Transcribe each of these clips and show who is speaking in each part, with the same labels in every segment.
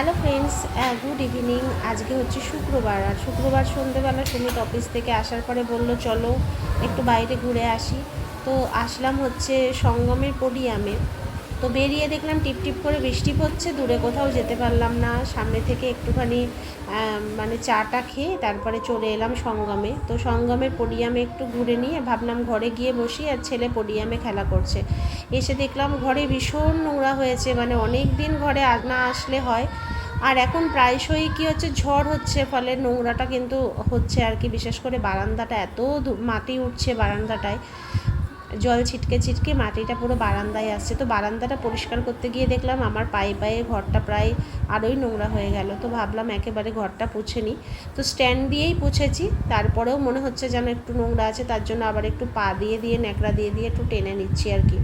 Speaker 1: Hello friends good evening আজকে হচ্ছে শুক্রবার, আর শুক্রবার সন্ধেবেলা সুমিত অফিস থেকে আসার পরে বলল, চলো একটু বাইরে ঘুরে আসি। তো আসলাম হচ্ছে সঙ্গমের পডিয়ামে। তো বেরিয়ে দেখলাম টিপ টিপ করে বৃষ্টি পড়ছে, দূরে কোথাও যেতে পারলাম না। সামনে থেকে একটুখানি মানে চাটা খেয়ে তারপরে চলে এলাম সঙ্গমে। তো সঙ্গমের পডিয়ামে একটু ঘুরে নিয়ে ভাবলাম ঘরে গিয়ে বসি আর ছেলে পডিয়ামে খেলা করছে। এসে দেখলাম ঘরে ভীষণ নোংরা হয়েছে মানে অনেক দিন ঘরে না আসলে হয়। আর এখন প্রায়শই কি হচ্ছে, ঝড় হচ্ছে, ফলে নোংরাটা কিন্তু হচ্ছে আর কি, বিশেষ করে বারান্দাটা এত মাটি উঠছে বারান্দাটায়, জল ছিটকে ছিটকে মাটিটা পুরো বারান্দায় আসছে। তো বারান্দাটা পরিষ্কার করতে গিয়ে দেখলাম আমার পায়ে পায়ে ঘরটা প্রায় আরোই নোংরা হয়ে গেল। তো ভাবলাম একেবারে ঘরটা পুছে নিই। তো স্ট্যান্ড দিয়েই পুছেছি, তারপরেও মনে হচ্ছে যেন একটু নোংরা আছে, তার জন্য আবার একটু পা দিয়ে দিয়ে, ন্যাকড়া দিয়ে দিয়ে একটু টেনে নিচ্ছি আর কি।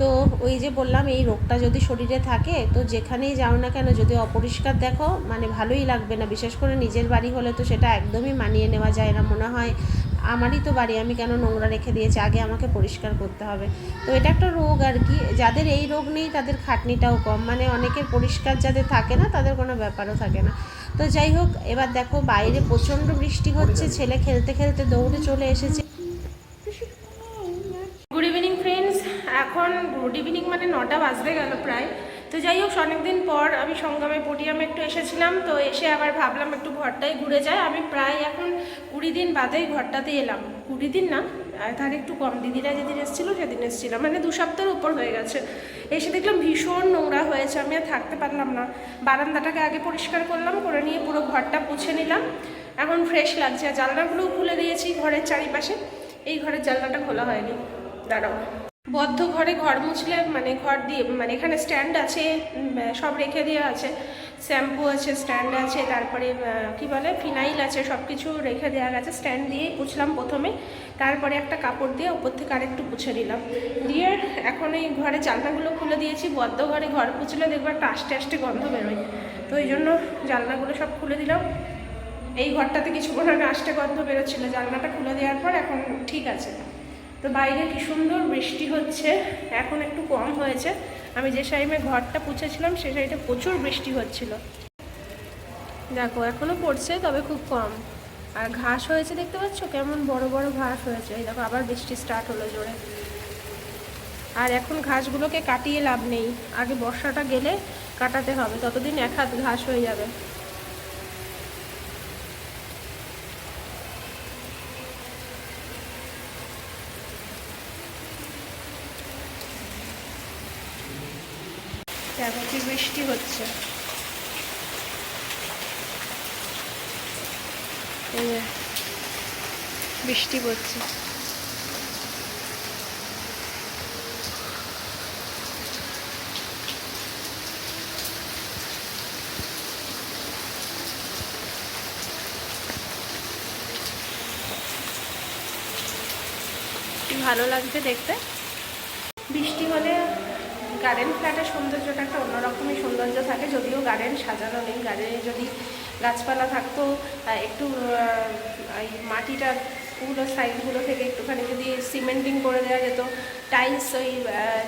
Speaker 1: তো ওই যে বললাম এই রোগটা যদি শরীরে থাকে তো যেখানেই যাও না কেন যদি অপরিষ্কার দেখো মানে ভালোই লাগবে না। বিশেষ করে নিজের বাড়ি হলে তো সেটা একদমই মানিয়ে নেওয়া যায় না। মনে হয় আমারই তো বাড়ি আমি কেন নোংরা রেখে দিয়েছি? আগে আমাকে পরিষ্কার করতে হবে। তো এটা একটা রোগ আর কি। যাদের এই রোগ নেই তাদের খাটনিটাও কম। মানে অনেকের পরিষ্কার যাদের থাকে না তাদের কোনো ব্যাপারও থাকে না। তো যাই হোক এবার দেখো বাইরে প্রচণ্ড বৃষ্টি হচ্ছে ছেলে খেলতে খেলতে দৌড়ে চলে এসেছে গুড ইভিনিং ফ্রেন্ডস এখন গুড ইভিনিং মানে নটা বাজতে গেল প্রায়। তো যাই হোক, অনেকদিন পর আমি সঙ্গমে পটিয়ামে একটু এসেছিলাম, তো এসে আবার ভাবলাম একটু ঘরটাই ঘুরে যায় আমি প্রায় এখন কুড়ি দিন বাদেই ঘরটাতে এলাম। কুড়ি দিন না তার একটু কম। দিদিরা যেদিন এসেছিল, সেদিন এসেছিলাম। মানে দু সপ্তাহের উপর হয়ে গেছে। এসে দেখলাম ভীষণ নোংরা হয়েছে, আমি আর থাকতে পারলাম না। বারান্দাটাকে আগে পরিষ্কার করলাম, করে নিয়ে পুরো ঘরটা পুছে নিলাম। এখন ফ্রেশ লাগছে। আর জানলাগুলোও খুলে দিয়েছি ঘরের চারিপাশে। এই ঘরের জানলাটা খোলা হয়নি। দাঁড়াও। বদ্ধ ঘরে ঘর মুছলে মানে ঘর দিয়ে মানে এখানে স্ট্যান্ড আছে সব রেখে দেওয়া আছে। শ্যাম্পু আছে স্ট্যান্ড আছে, তারপরে কি বলে, ফিনাইল আছে সব কিছু রেখে দেওয়া গেছে। স্ট্যান্ড দিয়ে পুছলাম প্রথমে। তারপরে একটা কাপড় দিয়ে ওপর থেকে আরেকটু পুছে নিলাম। দিয়ে এখন এই ঘরে জানলাগুলো খুলে দিয়েছি। বদ্ধ ঘরে ঘর পুছলে দেখব একটা আস্তে আস্তে গন্ধ বেরোয়। তো এই জন্য জানলাগুলো সব খুলে দিলাম। এই ঘরটাতে কিছুক্ষণ আগে আস্তে গন্ধ বেরোচ্ছিল। জানলাটা খুলে দেওয়ার পর এখন ঠিক আছে। তো বাইরে কি সুন্দর বৃষ্টি হচ্ছে, এখন একটু কম হয়েছে। আমি যে টাইমে ঘরটা পুছেছিলাম, সে সাইডে প্রচুর বৃষ্টি হচ্ছিল। দেখো, এখনও পড়ছে, তবে খুব কম। আর ঘাস হয়েছে দেখতে পাচ্ছ? কেমন বড় বড় ঘাস হয়েছে। এই দেখো, আবার বৃষ্টি স্টার্ট হলো জোরে। আর এখন ঘাসগুলোকে কাটিয়ে লাভ নেই। আগে বর্ষাটা গেলে কাটাতে হবে, ততদিন এক হাত ঘাস হয়ে যাবে দেখো কি বৃষ্টি হচ্ছে। বৃষ্টি পড়ছে। ভালো লাগছে দেখতে? বৃষ্টি হলে গার্ডেন ফ্ল্যাটের সৌন্দর্যটা একটা অন্যরকমই সৌন্দর্য থাকে, যদিও গার্ডেন সাজানো নেই। গার্ডেনে যদি গাছপালা থাকতো একটু এই মাটিটা পুরো সাইডগুলো থেকে একটুখানি যদি সিমেন্টিং করে দেওয়া যেত, টাইলস ওই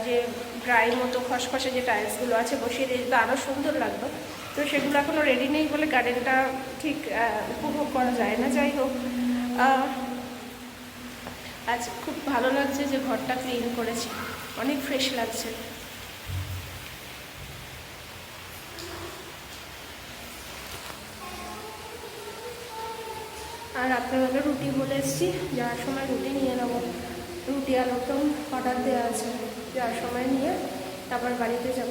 Speaker 1: যে ড্রাই মতো খসখসে যে টাইলসগুলো আছে বসিয়ে দিয়ে যেত আরও সুন্দর লাগতো। তো সেগুলো এখনও রেডি নেই বলে গার্ডেনটা ঠিক উপভোগ করা যায় না। যাই হোক আজ খুব ভালো লাগছে যে ঘরটা ক্লিন করেছি। অনেক ফ্রেশ লাগছে। আর রাত্রেবেলা রুটি বলে এসেছি, যাওয়ার সময় রুটি নিয়ে নেব। রুটি আর দম অর্ডার দেওয়া আছে, যাওয়ার সময় নিয়ে তারপর বাড়িতে যাব।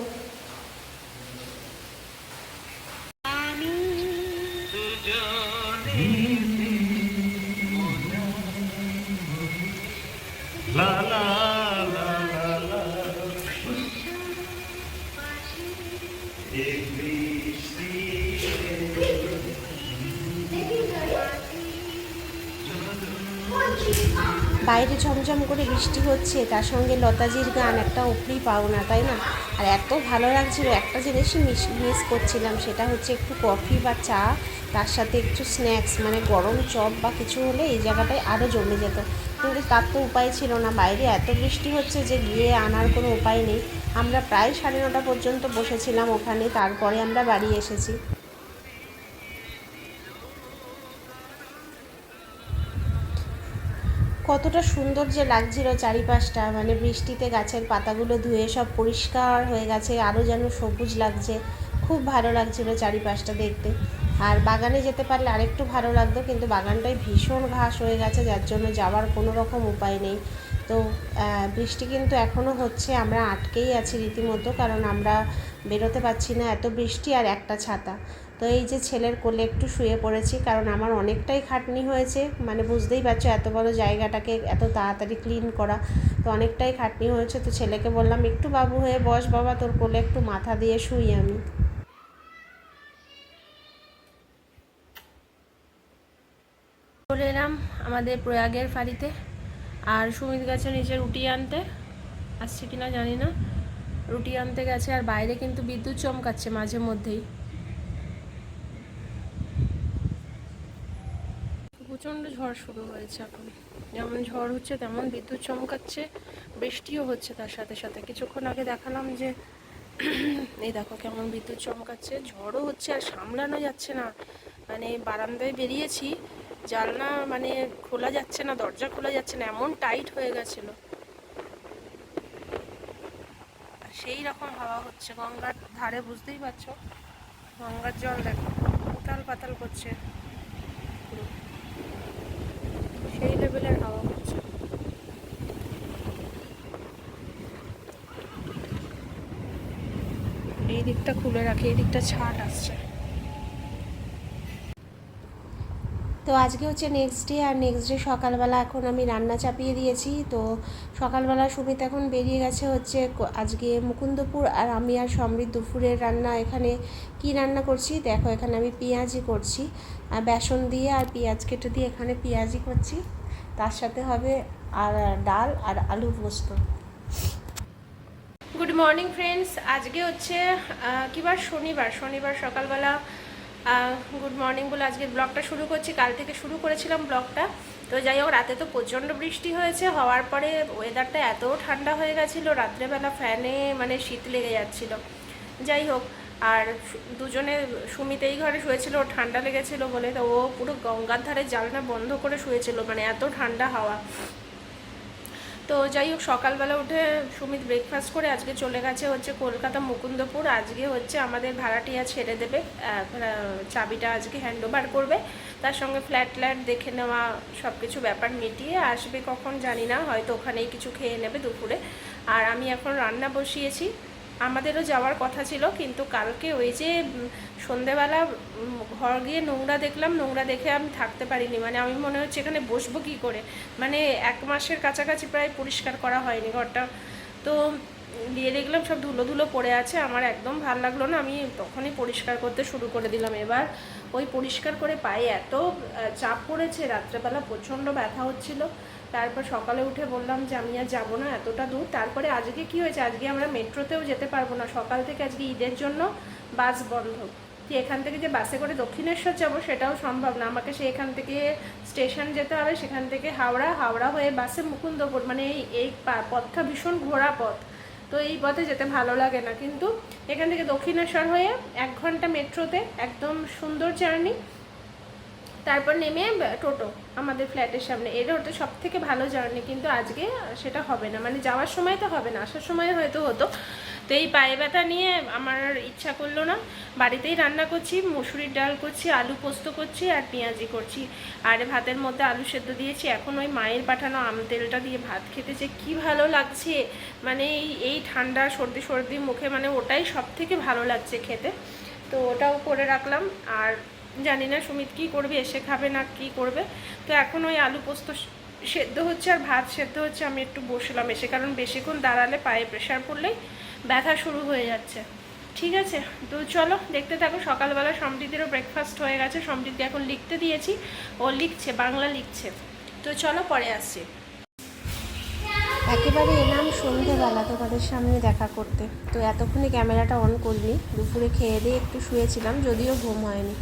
Speaker 1: বাইরে ঝমঝম করে বৃষ্টি হচ্ছে, তার সঙ্গে লতাজির গান, একটা উপরি পাওনা, তাই না? আর এত ভালো লাগছিল, একটা জিনিসই মিস মিস করছিলাম, সেটা হচ্ছে একটু কফি বা চা, তার সাথে একটু স্ন্যাক্স মানে গরম চপ বা কিছু হলে এই জায়গাটায় আরও জমে যেত। কিন্তু তার তো উপায় ছিল না, বাইরে এত বৃষ্টি হচ্ছে যে গিয়ে আনার কোনো উপায় নেই।
Speaker 2: আমরা প্রায় সাড়ে নটা পর্যন্ত বসেছিলাম ওখানে, তারপরে আমরা বাড়ি এসেছি। কতটা সুন্দর যে লাগছিল চারিপাশটা মানে বৃষ্টিতে গাছের পাতাগুলো ধুয়ে সব পরিষ্কার হয়ে গেছে, আরও যেন সবুজ লাগছে। খুব ভালো লাগছিল চারিপাশটা দেখতে। আর বাগানে যেতে পারলে আরেকটু ভালো লাগতো, কিন্তু বাগানটায় ভীষণ ঘাস হয়ে গেছে, যার জন্য যাওয়ার কোনো রকম উপায় নেই। তো বৃষ্টি কিন্তু এখনও হচ্ছে, আমরা আটকেই আছি রীতিমতো, কারণ আমরা বেরোতে পারছি না এত বৃষ্টি আর একটা ছাতা। তো এই যে ছেলের কোলে একটু শুয়ে পড়েছি, কারণ আমার অনেকটাই খাটনি হয়েছে। মানে বুঝতেই পারছ এত বড় জায়গাটাকে এত তাড়াতাড়ি ক্লিন করা, তো অনেকটাই খাটনি হয়েছে। তো ছেলেকে বললাম, একটু বাবু হয়ে বস বাবা, তোর কোলে একটু মাথা দিয়ে শুই আমি।
Speaker 1: চলে এলাম আমাদের প্রয়াগের ফাঁড়িতে। আর সুমিত গেছে নিচে রুটি আনতে। আসছে কিনা জানি না। রুটি আনতে গেছে আর বাইরে কিন্তু বিদ্যুৎ চমকাচ্ছে মাঝে মধ্যেই। প্রচণ্ড ঝড় শুরু হয়েছে এখন। যেমন ঝড় হচ্ছে, তেমন বিদ্যুৎ চমকাচ্ছে, বৃষ্টিও হচ্ছে তার সাথে সাথে। কিছুক্ষণ আগে দেখালাম যে, এই দেখো কেমন বিদ্যুৎ চমকাচ্ছে, ঝড়ও হচ্ছে আর সামলানো যাচ্ছে না। মানে বারান্দায় বেরিয়েছি, জানলা মানে খোলা যাচ্ছে না, দরজা খোলা যাচ্ছে না, এমন টাইট হয়ে গেছিল। সেই রকম হাওয়া হচ্ছে, গঙ্গার ধারে বুঝতেই পারছ? গঙ্গার জল দেখো, উতাল পাতাল করছে। সেই লেভেলের হাওয়া হচ্ছে এই দিকটা খুলে রাখি, এই দিকটা ছাট আসছে।
Speaker 2: তো আজকে হচ্ছে নেক্সট ডে আর নেক্সট ডে সকালবেলা এখন আমি রান্না চাপিয়ে দিয়েছি। তো সকালবেলা সুমিত এখন বেরিয়ে গেছে হচ্ছে আজকে মুকুন্দপুর আর আমি আর সমৃদ্ধ দুপুরের রান্না এখানে কি রান্না করছি? দেখো এখানে আমি পেঁয়াজি করছি। বেসন দিয়ে আর পেঁয়াজ কেটে দিয়ে এখানে পেঁয়াজি করছি। তার সাথে হবে আর ডাল আর আলু পোস্ত।
Speaker 1: গুড মর্নিং ফ্রেন্ডস আজকে হচ্ছে আহ, কি বার? শনিবার। শনিবার সকালবেলা গুড মর্নিং বলে আজকে ব্লগটা শুরু করছি। কাল থেকে শুরু করেছিলাম ব্লগটা তো যাই হোক রাতে তো প্রচণ্ড বৃষ্টি হয়েছে। হওয়ার পরে ওয়েদারটা এত ঠান্ডা হয়ে গেছিল রাত্রেবেলা ফ্যানে মানে শীত লেগে যাচ্ছিল। যাই হোক আর দুজনে সুমিত এই ঘরে শুয়েছিল, ওর ঠান্ডা লেগেছিল বলে, তো ও পুরো গঙ্গার ধারে জালনা বন্ধ করে শুয়েছিল মানে এত ঠান্ডা হাওয়া। তো যাই হোক, সকালবেলা উঠে সুমিত ব্রেকফাস্ট করে আজকে চলে গেছে হচ্ছে কলকাতা মুকুন্দপুর। আজকে হচ্ছে আমাদের ভাড়াটিয়া ছেড়ে দেবে চাবিটা আজকে হ্যান্ড ওভার করবে। তার সঙ্গে ফ্ল্যাট ফ্ল্যাট দেখে নেওয়া সব কিছু ব্যাপার মিটিয়ে আসবে কখন জানি না, হয়তো ওখানেই কিছু খেয়ে নেবে দুপুরে। আর আমি এখন রান্না বসিয়েছি। আমাদেরও যাওয়ার কথা ছিল, কিন্তু কালকে ওই যে সন্ধেবেলা ঘর গিয়ে নোংরা দেখলাম, নোংরা দেখে আমি থাকতে পারিনি। মানে আমি মনে হচ্ছে এখানে বসবো কী করে? মানে এক মাসের কাছাকাছি প্রায় পরিষ্কার করা হয়নি ঘরটা। তো দিয়ে দেখলাম সব ধুলো ধুলো পড়ে আছে, আমার একদম ভালো লাগল না, আমি তখনই পরিষ্কার করতে শুরু করে দিলাম। এবার ওই পরিষ্কার করে পায়ে এত চাপ পড়েছে, রাত্রেবেলা প্রচণ্ড ব্যথা হচ্ছিল। তারপর সকালে উঠে বললাম যে আমি আর যাব না, এতটা দূর। তারপরে আজকে কি হয়েছে? আজকে আমরা মেট্রোতেও যেতে পারব না। সকাল থেকে আজকে ঈদের জন্য বাস বন্ধ। কি এখান থেকে যে বাসে করে দক্ষিণেশ্বর যাব সেটাও সম্ভব না। আমাকে সে এখান থেকে স্টেশন যেতে হবে, সেখান থেকে হাওড়া হাওড়া হয়ে বাসে মুকুন্দপুর মানে এই এই পথটা ভীষণ ঘোরা পথ। তো এই পথে যেতে ভালো লাগে না। কিন্তু এখান থেকে দক্ষিণেশ্বর হয়ে এক ঘণ্টা মেট্রোতে, একদম সুন্দর জার্নি। তারপর নেমে টোটো আমাদের ফ্ল্যাটের সামনে। এটা হতো সব থেকে ভালো জার্নি, কিন্তু আজকে সেটা হবে না। মানে যাওয়ার সময় তো হবে না, আসার সময় হয়তো হতো। তো এই পায়ে ব্যথা নিয়ে আমার ইচ্ছা করল না। বাড়িতেই রান্না করছি, মুসুরির ডাল করছি, আলু পোস্ত করছি আর পেঁয়াজি করছি। আর ভাতের মধ্যে আলু সেদ্ধ দিয়েছি। এখন ওই মায়ের পাঠানো আম তেলটা দিয়ে ভাত খেতে যে কী ভালো লাগছে। মানে এই ঠান্ডা, সর্দি সর্দি মুখে মানে ওটাই সব থেকে ভালো লাগছে খেতে। তো ওটাও করে রাখলাম। আর জানি না সুমিত কী করবে, এসে খাবে না কি করবে। তো এখন ওই আলু পোস্ত সেদ্ধ হচ্ছে আর ভাত সেদ্ধ হচ্ছে, আমি একটু বসলাম এসে, কারণ বেশিক্ষণ দাঁড়ালে পায়ে প্রেশার পড়লেই ব্যথা শুরু হয়ে যাচ্ছে। ঠিক আছে? তো চলো, দেখতে থাকো, সকালবেলা সমৃদ্ধিরও ব্রেকফাস্ট হয়ে গেছে। সমৃদ্ধি এখন লিখতে দিয়েছি, ও লিখছে, বাংলা লিখছে। তো চলো, পরে আসছি।
Speaker 2: একেবারে এলাম সন্ধেবেলা তোমাদের সামনে দেখা করতে। তো এতক্ষণে ক্যামেরাটা অন করিনি দুপুরে খেয়ে দিয়ে একটু শুয়েছিলাম, যদিও ঘুম হয়নি।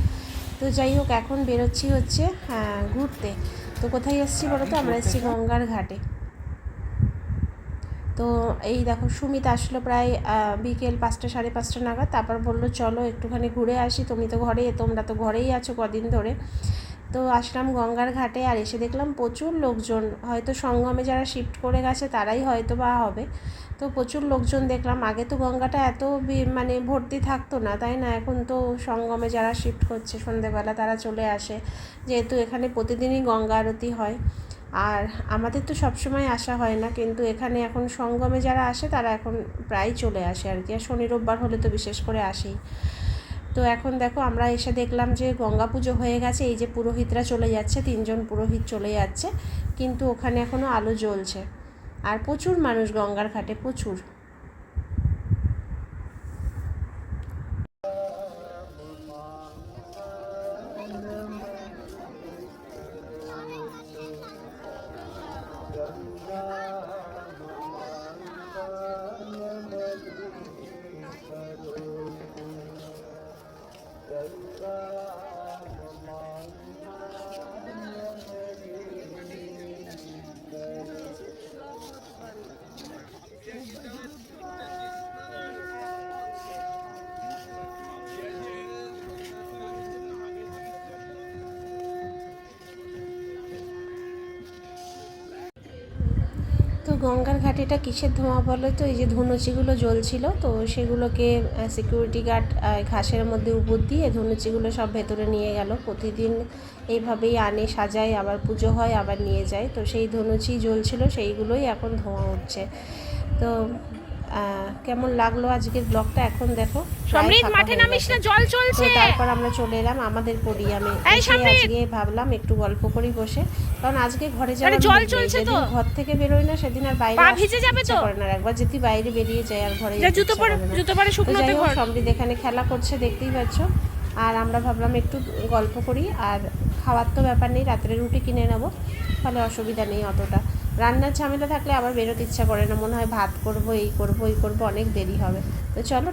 Speaker 2: তো যাই হোক, এখন বেরোচ্ছি হচ্ছে হ্যাঁ ঘুরতে। তো কোথায় এসেছি বলো তো? আমরা এসেছি গঙ্গার ঘাটে। তো এই দেখো, সুমিত আসলো প্রায় বিকেল পাঁচটা, সাড়ে পাঁচটা নাগাদ। তারপর বলল, চলো একটুখানি ঘুরে আসি। তুমি তো ঘরে, তোমরা তো ঘরেই আছো কদিন ধরে। তো আসলাম গঙ্গার ঘাটে আর এসে দেখলাম প্রচুর লোকজন। হয়তো সঙ্গমে যারা শিফট করে গেছে, তারাই হয়তো বা হবে। তো প্রচুর লোকজন দেখলাম। আগে তো গঙ্গাটা এত মানে ভর্তি থাকতো না, তাই না? এখন তো সঙ্গমে যারা শিফট করছে সন্ধেবেলা তারা চলে আসে। যেহেতু এখানে প্রতিদিনই গঙ্গা আরতি হয়। আর আমাদের তো সবসময় আসা হয় না, কিন্তু এখানে এখন সঙ্গমে যারা আসে তারা এখন প্রায় চলে আসে আর কি। আর শনি, রোববার হলে তো বিশেষ করে আসেই। তো এখন দেখো আমরা এসে দেখলাম যে গঙ্গা পুজো হয়ে গেছে, এই যে পুরোহিতরা চলে যাচ্ছে, তিনজন পুরোহিত চলে যাচ্ছে, কিন্তু ওখানে এখনও আলো জ্বলছে। আর প্রচুর মানুষ গঙ্গার ঘাটে প্রচুর। গঙ্গার ঘাটেটা কিসের ধোঁয়া বলে তো? এই যে ধনুচিগুলো জ্বলছিল, তো সেগুলোকে সিকিউরিটি গার্ড ঘাসের মধ্যে উপর দিয়ে ধনুচিগুলো সব ভেতরে নিয়ে গেল। প্রতিদিন এইভাবেই আনে, সাজায়, আবার পুজো হয়, আবার নিয়ে যায়। তো সেই ধনুচি জ্বলছিল, সেইগুলোই এখন ধোঁয়া উঠছে। তো কেমন লাগল আজকের ব্লগটা এখন দেখো
Speaker 1: সমৃদ্ধ মাঠে নামিস না জল চলছে।
Speaker 2: তারপর আমরা চলে এলাম আমাদের পরিয়ামে আজকে ভাবলাম একটু গল্প করি বসে। কারণ আজকে ঘরে যাওয়ার
Speaker 1: জল চলছে তো।
Speaker 2: ঘর থেকে বেরোই না সেদিন আর বাইরে
Speaker 1: পা ভিজে যাবে তো?
Speaker 2: করে না। একবার যদি বাইরে বেরিয়ে যায় আর ঘরে
Speaker 1: জুতো পরে জুতো পরে শুকনোতে ঘর।
Speaker 2: সমৃদ্ধ এখানে খেলা করছে দেখতেই পাচ্ছ। আর আমরা ভাবলাম একটু গল্প করি। আর খাওয়ার তো ব্যাপার নেই রাত্রে রুটি কিনে নেব। তাহলে অসুবিধা নেই অতটা। রান্নার ঝামেলা থাকলে আবার বেরোতে ইচ্ছা করে না। মনে হয় ভাত করব, এই করব এই করব, অনেক দেরি হবে। তো চলো